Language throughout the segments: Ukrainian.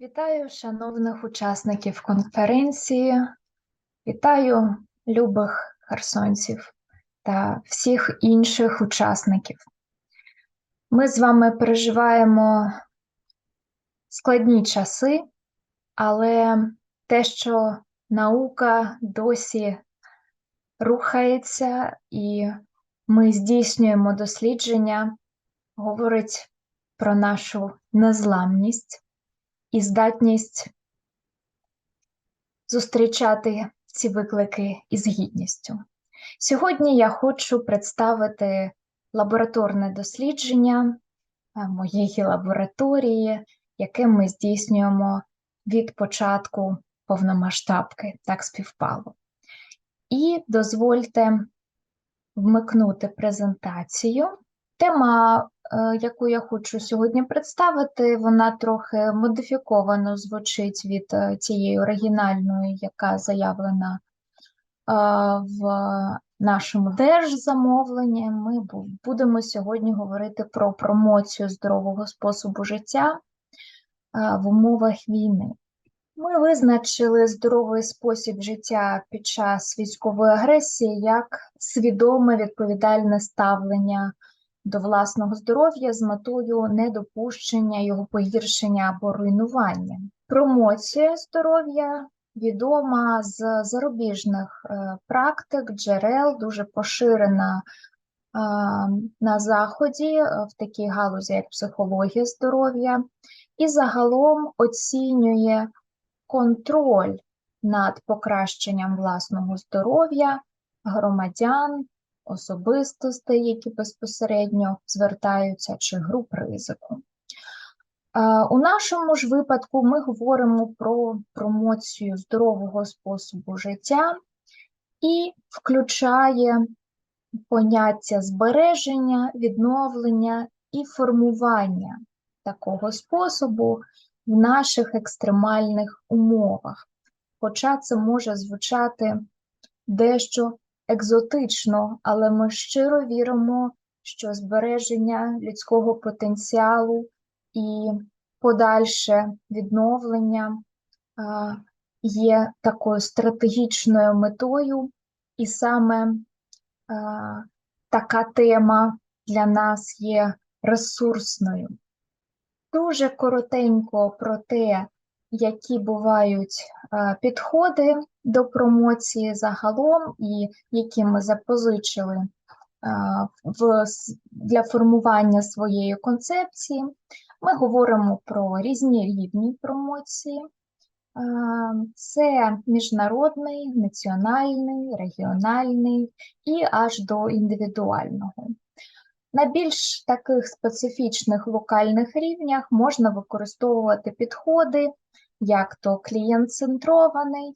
Вітаю шановних учасників конференції, вітаю любих херсонців та всіх інших учасників. Ми з вами переживаємо складні часи, але те, що наука досі рухається і ми здійснюємо дослідження, говорить про нашу незламність і здатність зустрічати ці виклики із гідністю. Сьогодні я хочу представити лабораторне дослідження е, моєї лабораторії, яке ми здійснюємо від початку повномасштабки, так співпало. І дозвольте вмикнути презентацію. Тема Е, яку я хочу сьогодні представити, вона трохи модифіковано звучить від е, тієї оригінальної, яка заявлена е, в нашому держзамовленні. Ми будемо сьогодні говорити про промоцію здорового способу життя в умовах війни. Ми визначили здоровий спосіб життя під час військової агресії як свідоме відповідальне ставлення до власного здоров'я з метою недопущення його погіршення або руйнування. Промоція здоров'я відома з зарубіжних е, практик, джерел, дуже поширена е, на Заході е, в такій галузі, як психологія здоров'я, і загалом оцінює контроль над покращенням власного здоров'я громадян особистостей, які безпосередньо звертаються, чи груп ризику. У нашому ж випадку ми говоримо про промоцію здорового способу життя і включає поняття збереження, відновлення і формування такого способу в наших екстремальних умовах. Хоча це може звучати дещо екзотично, але ми щиро віримо, що збереження людського потенціалу і подальше відновлення є такою стратегічною метою, і саме така тема для нас є ресурсною. Дуже коротенько про те, які бувають підходи до промоції загалом, і які ми запозичили в, для формування своєї концепції. Ми говоримо про різні рівні промоції. Це міжнародний, національний, регіональний і аж до індивідуального. На більш таких специфічних локальних рівнях можна використовувати підходи, як то клієнт-центрований,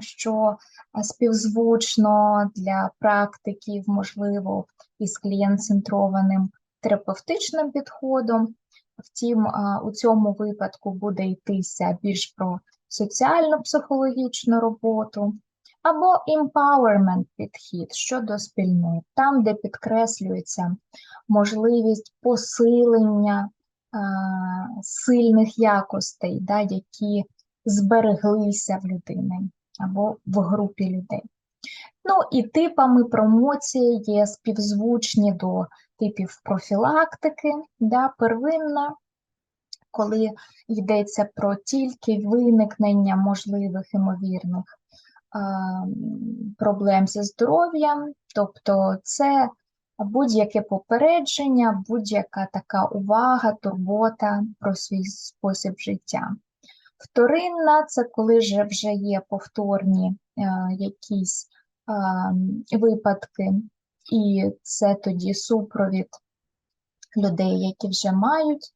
що співзвучно для практиків, можливо, із клієнт-центрованим терапевтичним підходом. Втім, у цьому випадку буде йтися більш про соціальну психологічну роботу, або empowerment підхід щодо спільнот, там, де підкреслюється можливість посилення сильних якостей, да, які збереглися в людини або в групі людей. Ну і типами промоції є співзвучні до типів профілактики, да, первинна, коли йдеться про тільки виникнення можливих імовірних проблем зі здоров'ям, тобто це будь-яке попередження, будь-яка така увага, турбота про свій спосіб життя. Вторинна це коли вже вже є повторні е, якісь е, випадки, і це тоді супровід людей, які вже мають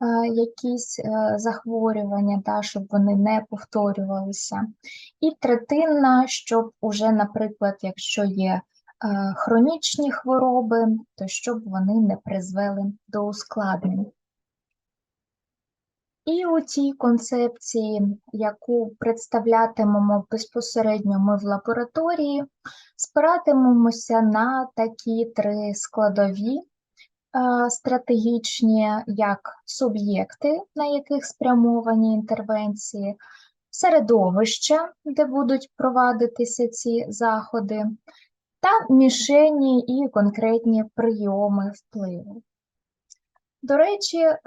е, якісь е, захворювання, та, щоб вони не повторювалися. І третинна, щоб уже, наприклад, якщо є хронічні хвороби, то щоб вони не призвели до ускладнень. І у цій концепції, яку представлятимемо безпосередньо ми в лабораторії, спиратимемося на такі три складові е, стратегічні як суб'єкти, на яких спрямовані інтервенції, середовища, де будуть провадитися ці заходи, та мішені і конкретні прийоми впливу. До речі, е,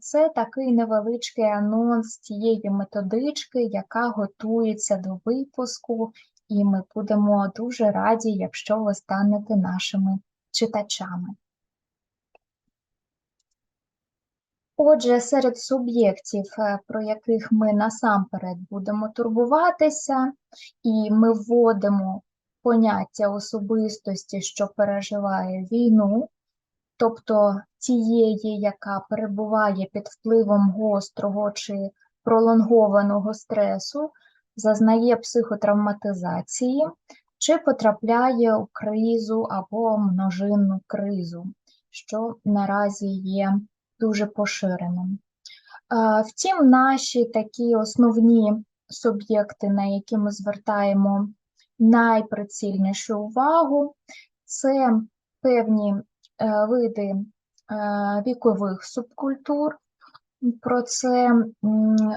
це такий невеличкий анонс тієї методички, яка готується до випуску, і ми будемо дуже раді, якщо ви станете нашими читачами. Отже, серед суб'єктів, е, про яких ми насамперед будемо турбуватися, і ми вводимо поняття особистості, що переживає війну, тобто тієї, яка перебуває під впливом гострого чи пролонгованого стресу, зазнає психотравматизації чи потрапляє у кризу або множинну кризу, що наразі є дуже поширеним. Втім, наші такі основні суб'єкти, на які ми звертаємо найприцільнішу увагу, це певні е, види е, вікових субкультур. Про це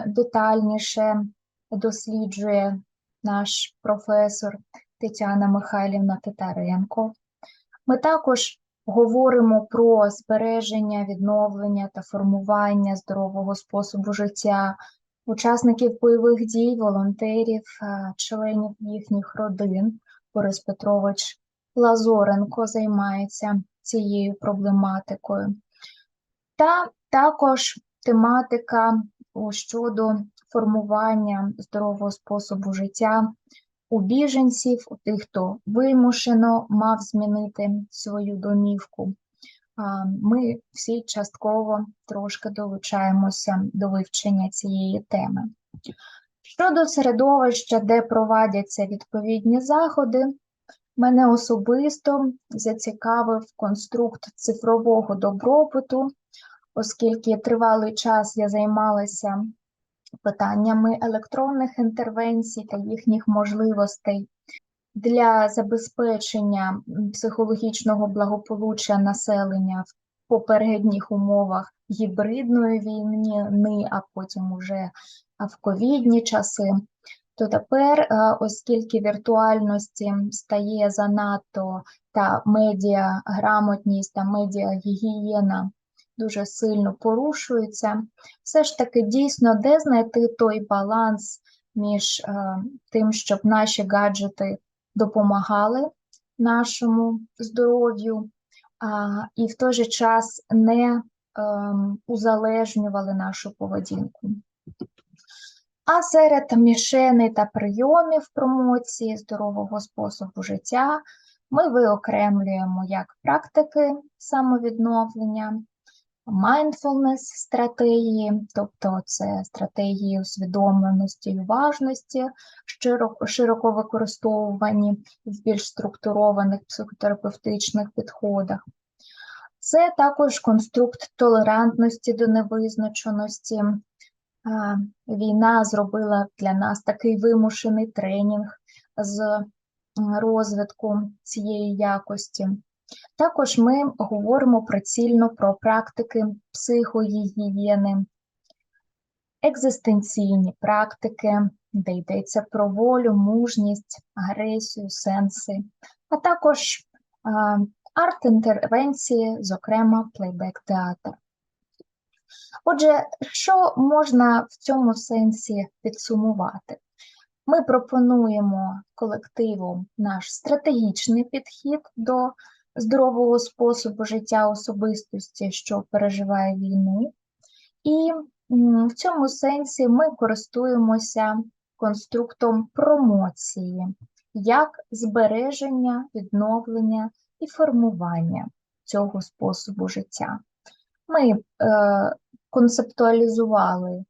детальніше досліджує наш професор Тетяна Михайлівна Титаренко. Ми також говоримо про збереження, відновлення та формування здорового способу життя учасників бойових дій, волонтерів, членів їхніх родин. Борис Петрович Лазоренко займається цією проблематикою. Та також тематика щодо формування здорового способу життя у біженців, у тих, хто вимушено мав змінити свою домівку. Ми всі частково трошки долучаємося до вивчення цієї теми. Щодо середовища, де провадяться відповідні заходи, мене особисто зацікавив конструкт цифрового добробуту, оскільки тривалий час я займалася питаннями електронних інтервенцій та їхніх можливостей для забезпечення психологічного благополуччя населення в попередніх умовах гібридної війни, а потім уже в ковідні часи. То тепер, е, оскільки віртуальності стає занадто та медіаграмотність та медіагігієна дуже сильно порушуються, все ж таки дійсно де знайти той баланс між е, тим, щоб наші гаджети допомагали нашому здоров'ю, і в той же час не ем, узалежнювали нашу поведінку. А серед мішеней та прийомів промоції здорового способу життя ми виокремлюємо як практики самовідновлення, mindfulness стратегії, тобто це стратегії усвідомленості і уважності, широко, широко використовувані в більш структурованих психотерапевтичних підходах. Це також конструкт толерантності до невизначеності. Війна зробила для нас такий вимушений тренінг з розвитку цієї якості. Також ми говоримо прицільно про практики психогігієни, екзистенційні практики, де йдеться про волю, мужність, агресію, сенси, а також арт-інтервенції, зокрема плейбек-театр. Отже, що можна в цьому сенсі підсумувати? Ми пропонуємо колективу наш стратегічний підхід до здорового способу життя особистості, що переживає війну. І в цьому сенсі ми користуємося конструктом промоції як збереження, відновлення і формування цього способу життя. Ми е, концептуалізували е,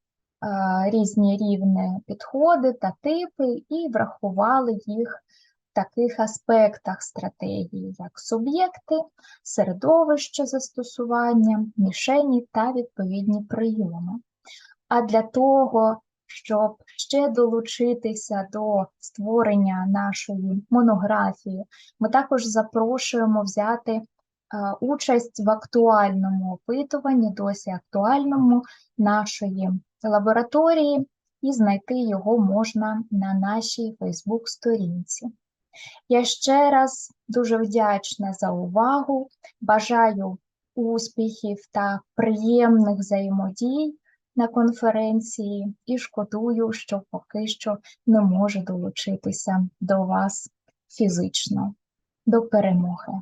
різні рівні підходи та типи і врахували їх таких аспектах стратегії, як суб'єкти, середовище застосування, мішені та відповідні прийоми. А для того, щоб ще долучитися до створення нашої монографії, ми також запрошуємо взяти участь в актуальному опитуванні, досі актуальному нашої лабораторії, і знайти його можна на нашій Фейсбук-сторінці. Я ще раз дуже вдячна за увагу. Бажаю успіхів та приємних взаємодій на конференції і шкодую, що поки що не можу долучитися до вас фізично. До перемоги!